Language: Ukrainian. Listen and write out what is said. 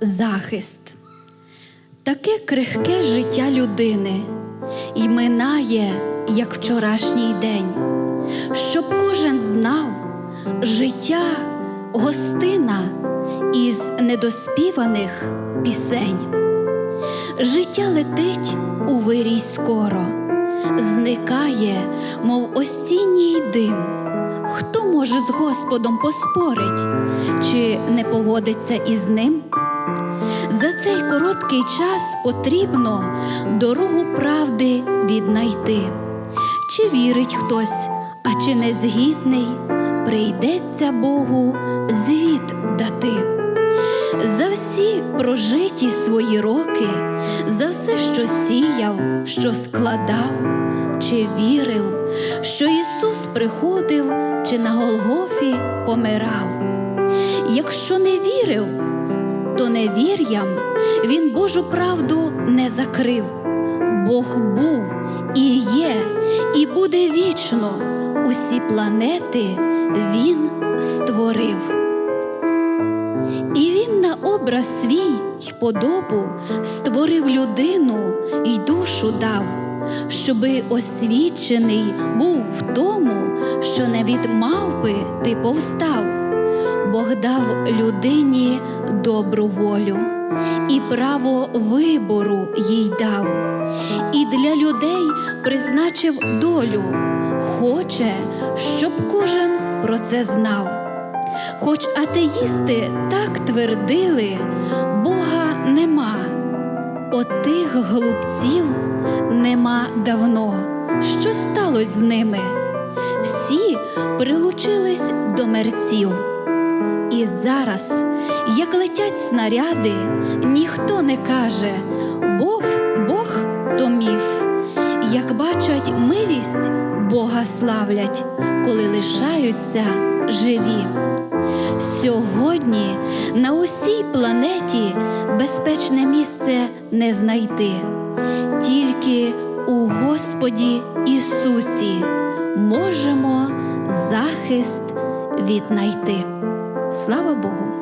захист. Таке крихке життя людини й минає, як вчорашній день, щоб кожен знав, життя гостина із недоспіваних пісень. Життя летить у вирій скоро, зникає, мов осінній дим. Хто може з Господом поспорить, чи не погодиться із ним? За цей короткий час потрібно дорогу правди віднайти. Чи вірить хтось, а чи не згідний, прийдеться Богу звіт дати. За всі прожиті свої роки, за все, що сіяв, що складав, чи вірив, що Ісус приходив, чи на Голгофі помирав. Якщо не вірив, то невір'ям він Божу правду не закрив. Бог був і є, і буде вічно. Усі планети Він створив. І він на образ свій й подобу створив людину й душу дав, щоби освічений був в тому, що не від мавпи ти повстав. Бог дав людині добру волю і право вибору їй дав, і для людей призначив долю, хоче, щоб кожен про це знав. Хоч атеїсти так твердили, Бога нема, от тих глупців нема давно. Що сталося з ними? Всі прилучились до мерців. І зараз, як летять снаряди, ніхто не каже Бог, Бог то міф. Як бачать милість, Бога славлять, коли лишаються живі. Сьогодні на усій планеті безпечне місце не знайти, тільки у Господі Ісусі можемо захист віднайти. Слава Богу!